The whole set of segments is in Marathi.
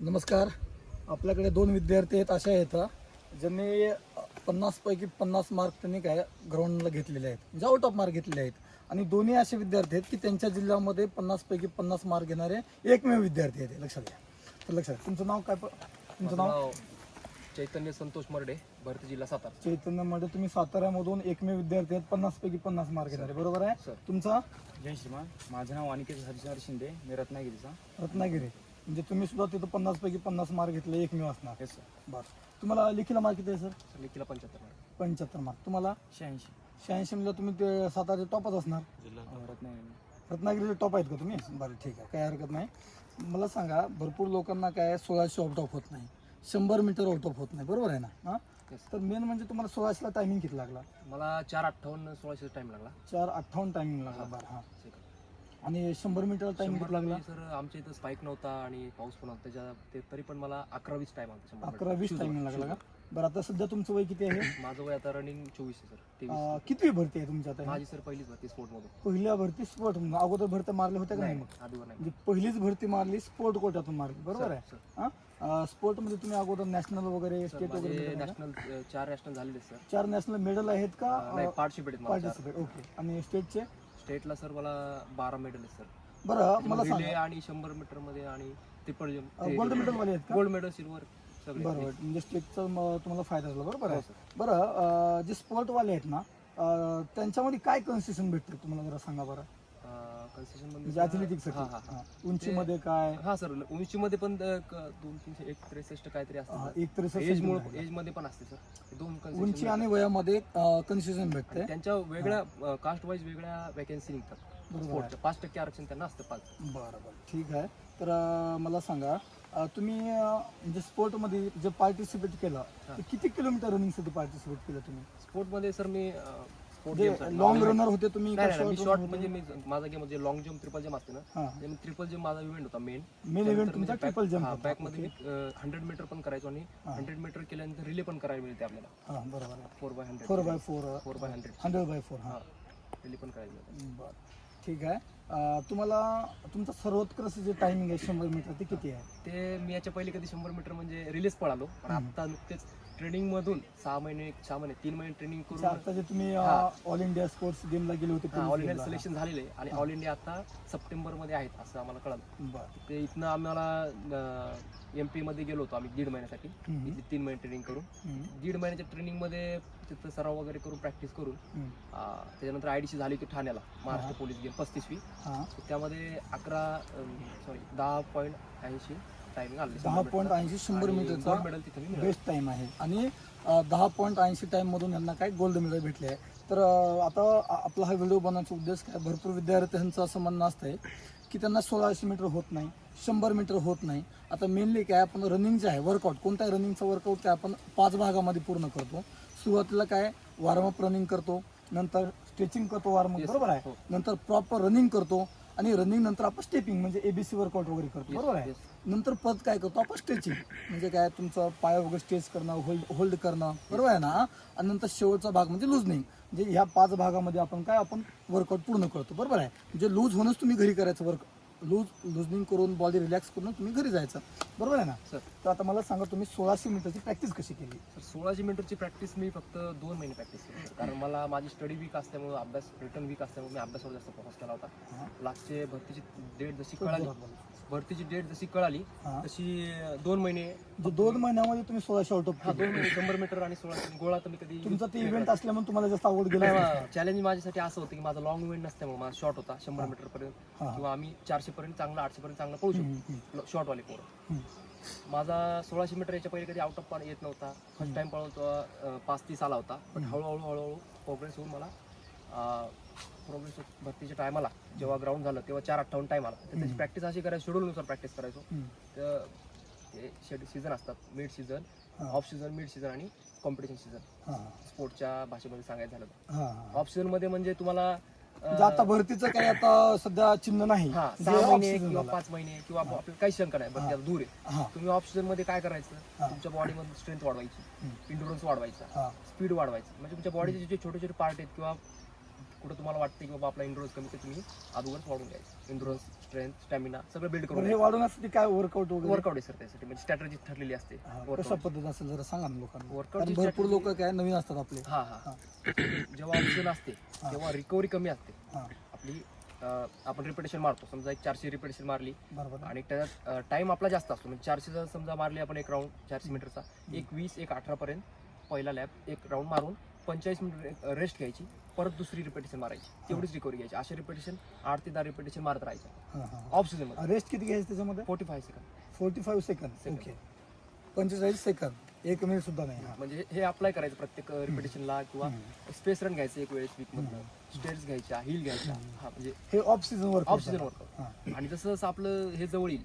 नमस्कार. आपल्याकडे दोन विद्यार्थी आहेत असे आहेत ज्यांनी पन्नास पैकी पन्नास मार्क त्यांनी काय ग्राउंडला घेतलेले आहेत. म्हणजे आउट ऑफ मार्क घेतलेले आहेत. आणि दोन्ही असे विद्यार्थी आहेत की त्यांच्या जिल्ह्यामध्ये पन्नास पैकी पन्नास मार्क घेणारे एकमेव विद्यार्थी आहेत. हे लक्षात घ्या. तर लक्षात. तुमचं नाव काय प- तुमचं नाव? चैतन्य संतोष मर्डे भरती जिल्हा सातारा. चैतन्यमध्ये तुम्ही साताऱ्यामधून एकमेव विद्यार्थी आहेत पन्नास पैकी पन्नास मार्क घेणारे. बरोबर आहे? सर. तुमचा? जय श्रीमान. माझं नाव अनिकेत हरिशंकर शिंदे मी रत्नागिरीचा. रत्नागिरी. म्हणजे तुम्ही सुद्धा तिथं पन्नास पैकी पन्नास मार्क घेतले एकमेव असणार. येस सर बरं. तुम्हाला लेखीला मार्क किती आहे सर लेखीला पंच्याहत्तर मार्क पंच्याहत्तर मार्क तुम्हाला? शहाऐंशी. शहाऐंशीला तुम्ही ते सातारचे टॉपच असणार. रत्नागिरी. रत्नागिरीचे टॉप आहेत का तुम्ही? बरं ठीक आहे. काही हरकत नाही. मला सांगा भरपूर लोकांना काय सोळाशे आउट ऑफ होत नाही. शंभर मीटर आउट ऑफ होत नाही. बरोबर आहे ना? हां? Yes. तर मेन म्हणजे तुम्हाला सोळाशेला टायमिंग किती लागला? मला चार अठ्ठावन्न सोळाशे टाइम लागला. चार अठ्ठावन्न टायमिंग लागला. बरं हां. आणि शंभर मीटर शंभर किती लागला? सर आमच्या इथं स्पाईक नव्हता आणि पाऊस पण होता. त्याच्या ते तरी पण मला अकरा वीस टाइम आला शंभर अकरा वीस वर. लागला का? बरं आता सध्या तुमचं वय किती आहे. माझं वय आता रनिंग चोवीस आहे सर. तेवीस. कितवी भरती आहे तुमच्या आता? माझी सर पहिलीच भरती स्पोर्ट मधून. पहिल्या भरती स्पोर्ट अगोदर भरती मारल्या होत्या का नाही मग? आधीवर नाही. म्हणजे पहिलीच भरती मारली स्पोर्ट कोट्यातून मारली. बरोबर आहे? सर, हां? स्पोर्टमध्ये तुम्ही अगोदर नॅशनल वगैरे सर स्टेट माझे वगैरे का? नॅशनल चार नॅशनल झालेले सर. चार नॅशनल मेडल आहेत का? नाही पार्टिसिपेट आहेत मला चार. Participate okay. आणि स्टेटचे स्टेटला सर मला बारा मेडल आहेत सर. बरं मला रिले आणि शंभर मीटरमध्ये आणि ट्रिपल गोल्ड मेडल वाले आहेत का? गोल्ड मेडल सिल्वर सगळे. बरोबर म्हणजे स्टेटचा तुम्हाला फायदा झाला. बरोबर हो, आहे. बरं अं, जे स्पोर्ट वाले आहेत ना अं, त्यांच्यामध्ये काय कन्सेशन भेटते? तुम्हाला जरा सांगा बरं. कन्सेशन म्हणजे ॲथलेटिक्स हा, हा, हा. उंचीमध्ये काय? हा सर. उंचीमध्ये पण क- दोन तीनशे एक त्रेसष्ट काहीतरी असते एक तर एज मुळे एजमध्ये पण असते सर. दोन concession उंची भेटतात. आणि वयामध्ये कन्सेशन भेटते. आणि त्यांच्या वेगळ्या कास्ट वाईज वेगळ्या वॅकन्सी निघतात. बरोबर आहे. स्पोर्टच्या पाच टक्के आरक्षण त्यांना असतं पाच. बरं बरं. ठीक आहे. तर अं, मला सांगा अं, तुम्ही अं, म्हणजे स्पोर्टमध्ये जे पार्टिसिपेट केलं हा. ते किती किलोमीटर रनिंगसाठी पार्टिसिपेट केलं तुम्ही? स्पोर्टमध्ये सर मी लॉंग रनर होते तुम्ही शॉर्ट म्हणजे? मी माझा गेम म्हणजे लॉंग जम्प ट्रिपल जम्प असते ना. हा. म्हणजे ट्रिपल जम्प माझा इव्हेंट होता मेन मेन इव्हेंट तुमचा ट्रिपल जम्प बॅकमध्ये हंड्रेड मीटर पण करायचो आणि. हंड्रेड मीटर केल्यानंतर रिले पण करायला मिळते आपल्याला. हा बरोबर four by hundred four by four four by hundred hundred by four हा. रिले पण करायला मिळते. बरं. ठीक आहे. तुम्हाला तुमचा सर्वोत्कृष्ट जे टायमिंग आहे शंभर मीटर ते किती आहे? ते मी याच्या पहिले कधी शंभर मीटर म्हणजे रिलीज पळालो. पण. आता नुकतेच ट्रेनिंग मधून सहा महिने सहा महिने तीन महिने ट्रेनिंग करून आता जे तुम्ही. ऑल इंडिया स्पोर्ट्स गेमला गेले होते ऑल इंडिया ला. सिलेक्शन झालेले आणि ऑल इंडिया आता सप्टेंबरमध्ये आहेत असं आम्हाला कळालं ते इथनं आम्हाला एम पी मध्ये गेलो होतो आम्ही दीड महिन्यासाठी. इथे तीन महिने ट्रेनिंग करून. दीड महिन्याच्या ट्रेनिंगमध्ये तिथं सराव वगैरे करून प्रॅक्टिस करून त्याच्यानंतर आयडीसी झाली होती ठाण्याला महाराष्ट्र पोलीस गेम पस्तीसवी त्यामध्ये अकरा सॉरी दहा पॉईंट ऐंशी दहा पॉईंट ऐंशी शंभर मीटरचा. बेस्ट टाइम आहे. आणि दहा पॉईंट ऐंशी टाईममधून यांना काय गोल्ड मेडल भेटले आहे. तर आता आपला हा व्हिडिओ बनवण्याचा उद्देश काय? भरपूर विद्यार्थ्यांचं असं म्हणणं असतंय की त्यांना सोळाशे मीटर होत नाही शंभर मीटर होत नाही. आता मेनली काय आपण रनिंग जे आहे वर्कआउट कोणत्याही रनिंगचं वर्कआउट काय आपण पाच भागामध्ये पूर्ण करतो. सुरुवातीला काय? वॉर्मअप रनिंग करतो नंतर स्ट्रेचिंग करतो वॉर्मअप बरोबर आहे? हो. नंतर प्रॉपर रनिंग करतो आणि रनिंग नंतर आपण स्टेपिंग म्हणजे एबीसी वर्कआउट वगैरे करतो बरोबर आहे. नंतर परत काय करतो? आपण स्ट्रेचिंग म्हणजे काय? तुमचं पाय वगैरे स्ट्रेच करणं होल्ड होल्ड करणं बरोबर आहे ना? आणि नंतर शेवटचा भाग म्हणजे लुजनिंग म्हणजे ह्या पाच भागामध्ये आपण काय? आपण वर्कआउट पूर्ण करतो बरोबर आहे? म्हणजे लूज होणंच तुम्ही घरी करायचं वर्क लूज लुजनिंग करून बॉडी रिलॅक्स करून तुम्ही घरी जायचं. बरोबर आहे ना? सर. तर आता मला सांगा तुम्ही सोळाशे मीटरची प्रॅक्टिस कशी केली? तर सोळाशे मीटरची प्रॅक्टिस मी फक्त दोन महिने प्रॅक्टिस केली सर. कारण मला माझी स्टडी वीक असल्यामुळे अभ्यास रिटर्न वीक असल्यामुळे मी अभ्यासावर जास्त फोकस केला होता. लास्टचे भरतीची डेट जशी कळाली. भरतीची डेट जशी कळाली हा. तशी दोन महिने म्हणजे दोन महिन्यामध्ये तुम्ही सोळाशे आउट हा दोन महिने शंभर मीटर आणि सोळाशे गोळा तर मी कधी तुमचा ते इव्हेंट असल्यामुळे तुम्हाला जास्त आवड गेला चॅलेंज माझ्यासाठी असं होतं की माझा लॉंग इव्हेंट नसल्यामुळे माझा शॉर्ट होता शंभर मीटर पर्यंत हा. किंवा आम्ही चारशे पर्यंत चांगला आठशे पर्यंत चांगला पळू शकतो शॉर्ट वाले पोरं. माझा सोळाशे मीटर याच्या पहिले कधी आउट ऑफ पार येत नव्हता. फर्स्ट टाइम पळवतो पाच तीस आला होता. पण हळूहळू हळूहळू प्रोग्रेस होऊन मला प्रोग्रेस भरतीच्या टायमाला जेव्हा ग्राउंड झालं तेव्हा चार अठ्ठावन्न टाइम आला. तर त्याची प्रॅक्टिस अशी करायची शेड्यूलनुसार प्रॅक्टिस करायचो. तर ते शेड सीझन असतात mid season. Off season mid season आणि कॉम्पिटिशन सीझन स्पोर्टच्या भाषेमध्ये सांगायचं झालं ऑफ सीझनमध्ये म्हणजे तुम्हाला म्हणजे आता भरतीचं काही आता सध्या चिन्ह नाही. हा जे सहा महिने किंवा झालं. पाच महिने किंवा आपल्याला काही शंका नाही त्याला दूर आहे. हा. तुम्ही ऑफ सीझनमध्ये काय करायचं? हा. तुमच्या बॉडीमध्ये स्ट्रेंथ वाढवायची. हम्म. इंडुरन्स वाढवायचा. हा. स्पीड वाढवायचं. म्हणजे तुमच्या बॉडीचे जे छोटे छोटे पार्ट आहेत किंवा कुठं तुम्हाला वाटते की बाबा आपला इंडुरन्स कमी ते तुम्ही अगोदरच वाढून घ्यायचं इंडुरन्स स्ट्रेंथ स्टॅमिना सगळं बिल्ड बरं करून हे वाढवण्यासाठी काय वर्कआउट वगैरे? वर्कआउट आहे सर त्यासाठी. म्हणजे स्ट्रॅटेजी ठरलेली असते. हा, workout. कशा पद्धत असेल जरा सांगा ना लोकांना. Workout कारण ची भरपूर strategy- लोक काय नवीन असतात आपले. हा हा. जेव्हा ऑप्शन असते. तेव्हा रिकव्हरी कमी असते. हा. आपली अं, आपण रिपिटेशन मारतो. समजा एक चारशे रिपिटेशन मारली बरोबर आणि त्याच्यात टाइम आपला जास्त असतो. म्हणजे चारशे जर समजा मारली आपण एक राऊंड चारशे मीटरचा एक वीस एक अठरा पर्यंत पहिला लॅप एक राऊंड मारून पंचेचाळीस मिनिट रेस्ट घ्यायची परत दुसरी रिपिटेशन मारायची. तेवढीच रिकव्हरी घ्यायची. अशा रिपिटेशन आठ ते दहा रिपिटेशन मारत राहायच्या. हा ऑफ सीझनमध्ये. रेस्ट किती घ्यायचं त्याच्यामध्ये? Forty five second forty five second Second. Okay पंचेचाळीस सेकंद एक मिनिट सुद्धा नाही. म्हणजे हे अप्लाय करायचं प्रत्येक रिपिटेशनला किंवा. स्पेस रन घ्यायचं एक वेळेस वीक मधनं. स्टेट्स घ्यायच्या हिल घ्यायच्या. हा म्हणजे हे off season off season workout आणि जसं जसं आपलं हे जवळ येईल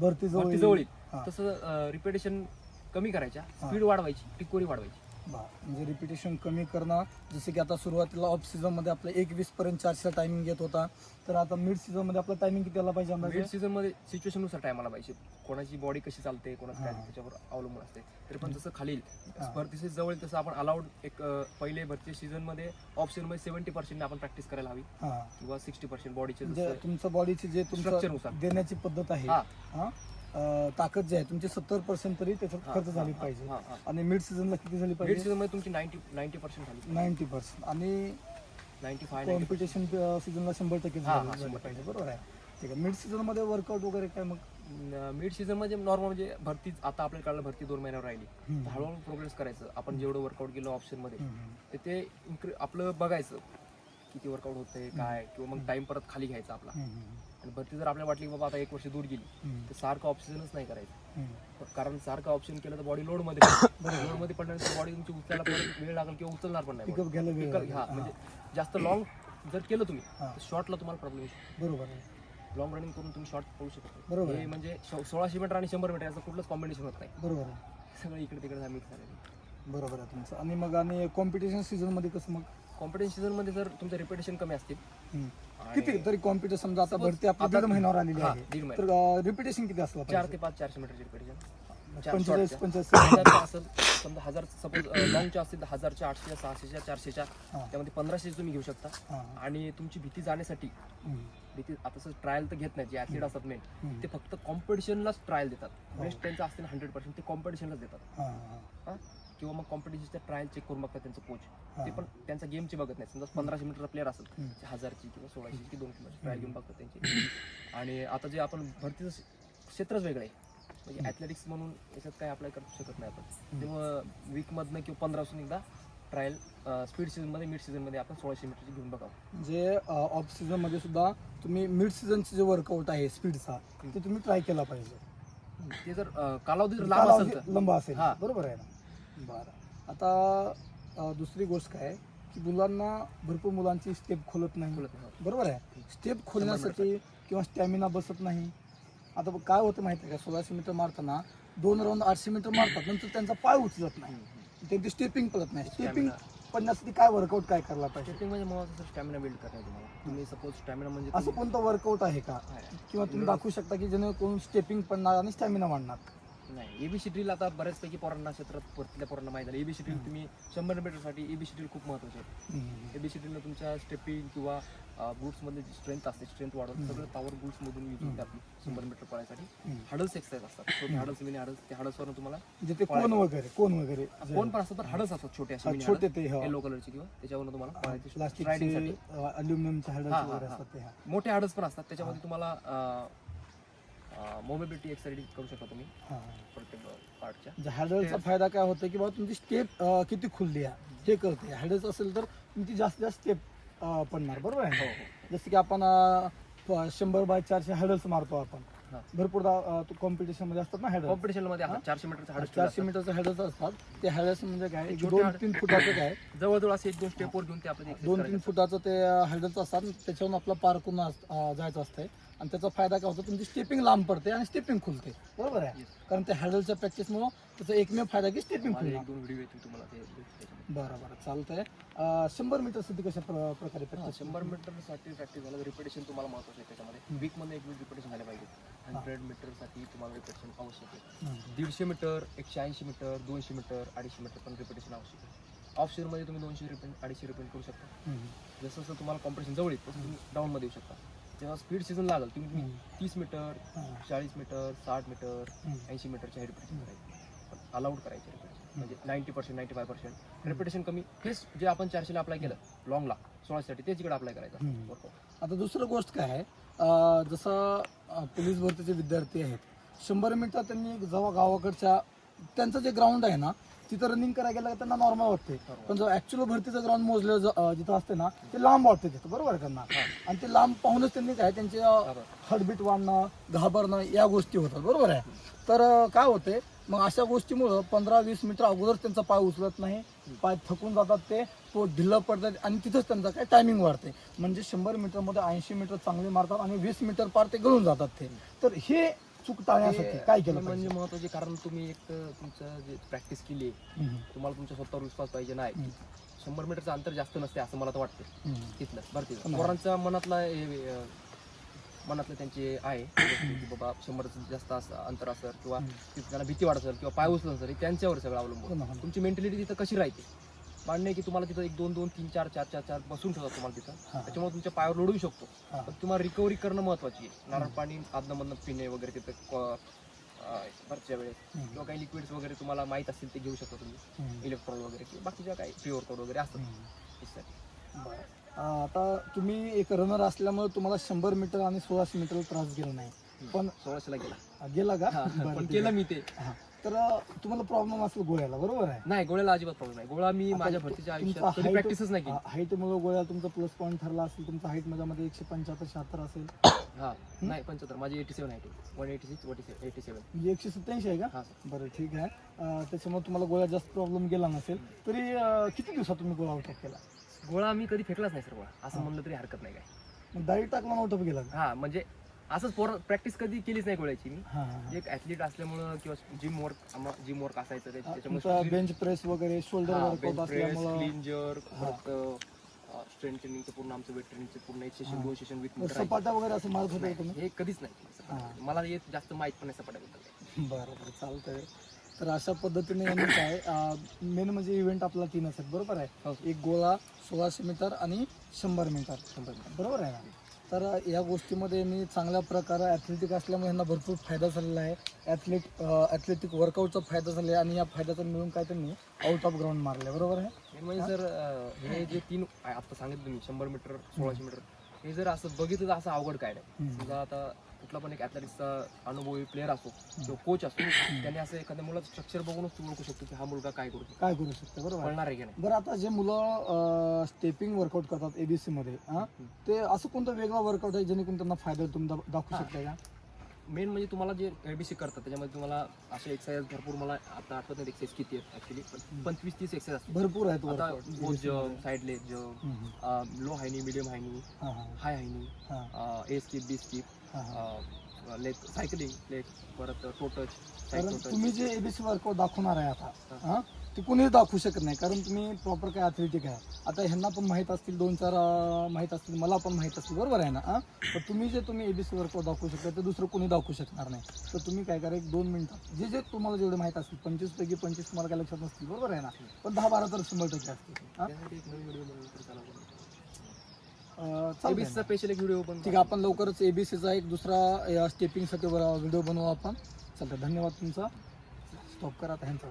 भरती जवळ येईल. तसं रिपिटेशन कमी करायच्या. स्पीड वाढवायची रिकव्हरी वाढवायची. म्हणजे रिपिटेशन कमी करणं जसं की आता सुरुवातीला ऑफ सीझनमध्ये आपलं एक वीस पर्यंत चारशे टायमिंग येत होता तर आता मिड सीझनमध्ये आपलं टायमिंग किती आला पाहिजे अंदाजे मिड सीझनमध्ये सिच्युएशननुसार टाइम आला पाहिजे कोणाची बॉडी कशी चालते कोणाचं काय हा. त्याच्यावर अवलंबून असते तरी पण जसं खाली हा. भरतीचे जवळ येईल तसं आपण अलाउड एक अं, पहिले भरती सीझनमध्ये ऑफ सीझनमध्ये सेव्हन्टी पर्सेंट आपण प्रॅक्टिस करायला हवी हा किंवा सिक्स्टी पर्सेंट बॉडीचे म्हणजे जसं तुमचं बॉडीचे जे Structure तुमचं नुसार. देण्याची पद्धत आहे हा. हा ताकद जी आहे तुमची सत्तर पर्सेंट तरी त्याच्यात खर्च झाली पाहिजे. आणि मिड सीझनला किती झाली पाहिजे? सीझनमध्ये तुमची नाईन्टी नाईन्टी पर्सेंट झाली नाईन्टी पर्सेंट आणि नाईन्टी फाय कॉम्पिटिशन सीझनला शंभर टक्के झाली पाहिजे. बरोबर आहे. ठीक आहे. मिड सीझनमध्ये वर्कआउट वगैरे काय मग? मिड सीझनमध्ये नॉर्मल म्हणजे भरती आता आपल्याला कळलं भरती दोन महिन्यावर राहिली. हळूहळू प्रोग्रेस करायचं. आपण जेवढं वर्कआउट केलं ऑप्शनमध्ये. तर ते आपलं बघायचं. किती वर्कआउट होतंय काय? किंवा मग टाइम परत खाली घ्यायचा आपला. आणि भरती जर आपल्याला वाटली की बाबा आता एक वर्ष दूर गेली. तर सारखं ऑप्शनच नाही करायचं. कारण सारखं ऑप्शन केलं तर बॉडी लोडमध्ये लोड मध्ये पडल्यानंतर बॉडी तुमची उचलायला वेळ लागेल किंवा उचलणार पण नाही. हा. म्हणजे जास्त लॉंग जर केलं तुम्ही. शॉर्टला तुम्हाला प्रॉब्लेम बरोबर लॉंग रनिंग करून तुम्ही शॉर्ट पळू शकत. बरोबर हे. म्हणजे सोळाशे मीटर आणि शंभर मीटर याचं कुठलंच कॉम्बिनेशन होत नाही बरोबर सगळं इकडे तिकडे मिक्स झालेलं बरोबर आहे तुमचं आणि मग आणि कॉम्पिटिशन सीझनमध्ये कसं मग कॉम्पिटिशन सीझनमध्ये जर तुमचं रिपिटेशन कमी असतील किती तरी कॉम्पिटिशन समजा आता भरती आपली दीड महिन्यावर आलेली हा, आहे महिना. तर रिपिटेशन किती असलं चार पाहिजे ते पाच चारशे मीटरची रिपिटेशन चार पंचेचाळीस. पंचेचाळीस हजारच्या असेल समजा हजार सपोज लॉंगच्या असतील तर हजारच्या आठशे सहाशेच्या चारशेच्या हा. त्यामध्ये पंधराशे तुम्ही घेऊ शकता हा. आणि तुमची भीती जाण्यासाठी हम्म. भीती आता ट्रायल तर घेत नाही जे ऍसिड असतात मेन हम्म. ते फक्त कॉम्पिटिशनलाच ट्रायल देतात हो. बेस्ट त्यांचं असतील हंड्रेड पर्सेंट ते कॉम्पिटिशनलाच देतात हा, हा. हा? किंवा मग कॉम्पिटिशनच्या ट्रायल चेक करून बघतात त्यांचं कोच. ते पण त्यांच्या गेमची बघत नाही समजा पंधराशे मीटरचा प्लेअर असेल हजारची किंवा सोळाशे की दोन किलोची ट्रायल घेऊन बघतात त्यांची. आणि आता जे आपण भरतीचं क्षेत्रच वेगळं आहे. म्हणजे ॲथलेटिक्स म्हणून याच्यात काय अप्लाय करू शकत नाही आपण. तेव्हा वीकमधनं किंवा पंधरासून एकदा ट्रायल स्पीड सीझनमध्ये मिड सीझनमध्ये आपण सोळाशे मीटरची घेऊन बघावं. म्हणजे ऑफ सीझनमध्ये सुद्धा तुम्ही मिड सीझनचे जे वर्कआउट आहे स्पीडचा ते तुम्ही ट्राय केला पाहिजे. ते जर कालावधी जर लांब असेल तर. लंबा असेल. हा. बरोबर आहे ना? बरं. आता अं, दुसरी गोष्ट काय की मुलांना भरपूर मुलांची स्टेप खोलत नाही. नाही. बरोबर आहे? स्टेप खोलण्यासाठी किंवा स्टॅमिना बसत नाही. आता बघ काय होतं माहिती आहे का? सोळाशे मीटर मारताना दोन राऊंड आठशे मीटर मारतात नंतर त्यांचा पाय उचलत नाही. त्यांची स्टेपिंग पडत नाही. स्टेपिंग पडण्यासाठी काय वर्कआउट काय करायला पाहिजे? स्टेपिंग म्हणजे महत्वाचं स्टॅमिना बिल्ड करणे तुम्हाला तुम्ही सपोज स्टॅमिना म्हणजे असं कोणतं वर्कआउट आहे का? किंवा तुम्ही दाखवू शकता की जेणेकरून स्टेपिंग पडणार आणि स्टॅमिना वाढणार. नाही. एबीसी ड्रिल आता बऱ्याचपैकी पोरांना क्षेत्रात परतल्या पोरांना माहिती झालं. एबीसी ड्रिल तुम्ही शंभर मीटरसाठी एबीसी ड्रिल खूप महत्त्वाचे आहे. एबीसी तुमच्या स्टेपिंग किंवा बूट्समध्ये जी स्ट्रेंथ असते स्ट्रेंथ वाढवून सगळं पॉवर बूट्स मधून यूज होते आपली शंभर मीटर पळायसाठी. हडल्स एक्सरसाइज असतात. छोटे हडल्स मिनी हडल्स ते हडल्सवरून तुम्हाला म्हणजे ते कोण वगैरे कोण वगैरे? कोण पण असतात पण हडल्स असतात छोटे असे छोटे ते. येलो कलरचे किंवा त्याच्यावरून तुम्हाला पळायची. अल्युमिनियमचे हँडल्स वगैरे. असतात. मोठे हार्डल्स पण असतात. त्याच्यामध्ये तुम्हाला मोबिलिटी एक्सरसाइज करू शकता तुम्ही. प्रत्येक पार्टच्या म्हणजे हँडलचा फायदा काय होतो की बाबा तुमची स्टेप किती खुलली आहे? हे कळते हँडल्स असेल तर तुमची जास्तीत जास्त स्टेप पडणार बरोबर आहे हो? हो. जसं की आपण शंभर बाय चारशे हँडल्स मारतो आपण. भरपूरदा कॉम्पिटिशनमध्ये असतात ना हँडल कॉम्पिटिशनमध्ये चारशे हार्डल चारशे मीटरचे हँडल्स असतात. ते हँडल्स म्हणजे काय? दोन तीन फुटाचं काय? जवळजवळ असे एक दोन स्टेपवर घेऊन ते exercise दोन तीन. फुटाचं ते हँडल्स असतात. त्याच्यावरून आपला पार करून जायचं असतंय? आणि त्याचा फायदा काय होतो? तुमची स्टेपिंग लांब पडते आणि स्टेपिंग खुलते. बरोबर आहे. कारण त्या हँडलच्या प्रॅक्टिसमुळे त्याचा एकमेव फायदा की स्टेपिंग एक दोन व्हिडिओ येतील तुम्हाला ते. बरं बरं. चालतंय. अं, शंभर मीटरसाठी कशा प्र- प्रकारे हा, प्रॅक्टिस शंभर मीटरसाठी प्रॅक्टिस झालं रिपिटेशन तुम्हाला महत्वाचं आहे त्याच्यामध्ये. वीकमध्ये एक वीक रिपिटेशन झाले पाहिजे. हंड्रेड मीटरसाठी तुम्हाला रिपिटेशन आवश्यक आहे. दीडशे मीटर एकशे ऐंशी मीटर दोनशे मीटर अडीचशे मीटर पण रिपिटेशन आवश्यक आहे. ऑफमध्ये तुम्ही दोनशे रिपेंट अडीचशे रिपेंट करू शकता. जसं जसं तुम्हाला कॉम्पिटिशन जवळ येईल तसं तुम्ही डाऊन मध्ये येऊ शकता. जेव्हा स्पीड सीझन लागल तुम्ही. तीस मीटर. चाळीस मीटर साठ मीटर. ऐंशी मीटरच्या हेडपेटेशन करायची पण अलाउड करायची. म्हणजे ninety percent ninety five percent reputation कमी हेच जे आपण चारशेला अप्लाय केलं लॉंगला सोळासाठी तेच इकडे अप्लाय करायचं. आता दुसरं गोष्ट काय आहे जसं पोलीस भरतीचे विद्यार्थी आहेत शंभर मीटर त्यांनी जेव्हा गावाकडच्या त्यांचं जे ग्राउंड आहे ना तिथं रनिंग करायला गेलं त्यांना नॉर्मल वाटते पण जो ऍक्च्युअल भरतीचं ग्राउंड मोजलं जिथं असते ना ते लांब वाटते तिथं. बरोबर त्यांना. आणि ते लांब पाहूनच त्यांनी काय त्यांचे. हडबीट वाढणं घाबरणं या गोष्टी होतात. बरोबर आहे? तर काय होते मग अशा गोष्टीमुळं पंधरा वीस मीटर अगोदर त्यांचा पाय उचलत नाही. पाय थकून जातात ते तो ढिल्लं पडतात आणि तिथंच त्यांचा काय टायमिंग वाढते म्हणजे शंभर मीटरमध्ये ऐंशी मीटर चांगले मारतात आणि वीस मीटर पार ते गळून जातात ते. तर हे चूक टाळण्यासाठी काय केलं हे पाहिजे? म्हणजे महत्त्वाचे कारण तुम्ही एक तर तुमचं जे प्रॅक्टिस केली आहे हम्म, तुम्हाला तुमच्या स्वतःवर विश्वास पाहिजे नाही. हम्म, शंभर मीटरचं अंतर जास्त नसते असं मला तर वाटतं हम्म. तिथलं नाही. पोरांच्या मनातला हे, अं, मनातलं त्यांचे आहे. की बाबा शंभरचं जास्त असं अंतर असेल किंवा तिथं त्यांना भीती वाटत असेल किंवा पाय उचलत असेल हे त्यांच्यावर सगळं हो अवलंबून ना, हो ना. तुमची मेंटॅलिटी तिथं कशी राहते? मान्य आहे की तुम्हाला तिथं एक दोन दोन तीन चार चार चार चार बसून ठेवतात तुम्हाला तिथं हा. त्याच्यामुळे तुमच्या पायावर लोडू शकतो हा. पण तुम्हाला रिकव्हरी करणं महत्वाची आहे नारळ पाणी आदनमधनं पिणे वगैरे तिथं क- अं, भरतीच्या वेळेस हम्म. किंवा काही लिक्विड्स वगैरे तुम्हाला माहीत असतील ते घेऊ शकता तुम्ही हम्म, इलेक्ट्रॉल वगैरे किंवा बाकीच्या काही प्री वर्कआउट वगैरे असतात हम्म. त्याच्यासाठी. बरं. अं, आता तुम्ही एक रनर असल्यामुळे तुम्हाला शंभर मीटर आणि सोळाशे मीटर त्रास गेला नाही पण सोळाशेला गेला गेला का बरं, पण ठीक केलं आहे. मी ते हा. तर तुम्हाला प्रॉब्लेम असेल गोळ्याला बरोबर आहे? नाही गोळ्याला अजिबात प्रॉब्लेम नाही. गोळा मी माझ्या भरतीच्या आयुष्यात प्रॅक्टिसच नाही केली. हाईट मुळे गोळ्याला तुमचा प्लस पॉईंट ठरला असेल तुमचा हाईटमध्ये एकशे पंच्याहत्तर शहात्तर असेल. हा नाही पंच्याहत्तर. माझी एटी सेवन आहे one eighty six eighty seven म्हणजे एकशे सत्याऐंशी आहे का? हा. बरं ठीक आहे. त्याच्यामुळे तुम्हाला गोळ्यात जास्त प्रॉब्लेम गेला नसेल. तरी किती दिवसात तुम्ही गोळा आउट केला? गोळा मी कधी फेकलाच नाही सर गोळा. असं म्हणलं तरी हरकत नाही काय. मग डायरेक्ट टाकला ऑफ गेला हा म्हणजे असंच पोर प्रॅक्टिस कधी केलीच नाही गोळ्याची मी. हा हा एक ऍथलीट असल्यामुळं किंवा जिम वर्क जिम वर्क असायचं ते- तुमचा त्याच्यामुळे बेंच प्रेस वगैरे शोल्डर वर्कआउट असल्यामुळं. क्लिंजर परत स्ट्रेंथ ट्रेनिंगचं पूर्ण आमचं वेट ट्रेनिंगचं पूर्ण एक सेशन दोन सेशन विथ सपाटा वगैरे असं मारत होते तुम्ही? हे कधीच नाही. हा. मला हे जास्त माहीत पण नाही सपाट्याबद्दल. बरं बरं चालतंय. तर अशा पद्धतीने यांनी काय मेन म्हणजे इव्हेंट आपला तीन असतात बरोबर आहे? हो. एक गोळा सोळाशे मीटर आणि शंभर मीटर शंभर मीटर. बरोबर आहे ना? तर या गोष्टीमध्ये यांनी चांगल्या प्रकारे ॲथलेटिक असल्यामुळे यांना भरपूर फायदा झालेला आहे. ॲथलेट ॲथलेटिक वर्कआउटचा फायदा झाला आहे आणि या फायद्याचा मिळून काय त्यांनी आउट ऑफ ग्राउंड मारले बरोबर आहे? म्हणजे जर हे जे तीन आता सांगितलं तुम्ही शंभर मीटर सोळाशे मीटर हे जर असं बघितलं तर असं अवघड काय नाही. समजा आता कुठला पण एक ॲथलेटिक्सचा अनुभवी प्लेअर असो किंवा कोच असो त्याने असं एखाद्या मुलाचं स्ट्रक्चर बघूनच तू ओळखू शकतो की हा मुलगा काय करतो काय करू शकते बरोबर? कळणार आहे की नाही? बरं आता जे मुलं स्टेपिंग वर्कआउट करतात एबीसी मध्ये हा? ते असं कोणतं वेगळा वर्कआउट आहे जेणेकरून त्यांना फायदा तुम्ही दा- दाखवू हा. शकता का? मेन म्हणजे तुम्हाला जे एबीसी करतात त्याच्यामध्ये तुम्हाला असे एक्सरसाइज भरपूर मला आता आठवत नाही एक्सरसाइज किती आहेत ऍक्च्युली पण पंचवीस तीस एक्सरसाइज असतात. भरपूर आहेत आता both jog side leg low high knee medium high knee हा हा. हाय हायनी हा. A skip B skip leg cycling leg परत टो टच कारण तुम्ही जे एबीसी वर्कआउट दाखवणार आहे आता हा. ते कुणीच दाखवू शकत नाही कारण तुम्ही प्रॉपर काय ॲथलेटिक आहे. आता ह्यांना पण माहीत असतील दोन चार माहीत असतील मला पण माहीत असतील बरोबर आहे ना हा? पण तुम्ही जे तुम्ही एबीसी वर्कआउट दाखवू शकता ते दुसरं कोणी दाखवू शकणार नाही. तर तुम्ही काय करा एक दोन मिनिटात जे जे तुम्हाला जेवढे माहीत असतील पंचवीस पैकी पंचवीस तुम्हाला काय लक्षात नसतील बरोबर आहे ना? पण दहा बारा तर शंभर टक्के असतील हा त्यासाठी एक नवीन व्हिडिओ बनवून तर चालू अं, चालतंय एबीसीचा. स्पेशल एक व्हिडिओ पण ठीक आहे आपण लवकरच एबीसीचा एक दुसरा स्टेपिंगसाठी व्हिडिओ बनवू आपण. चालतं धन्यवाद तुमचा. स्टॉप करा आता ह्यांचा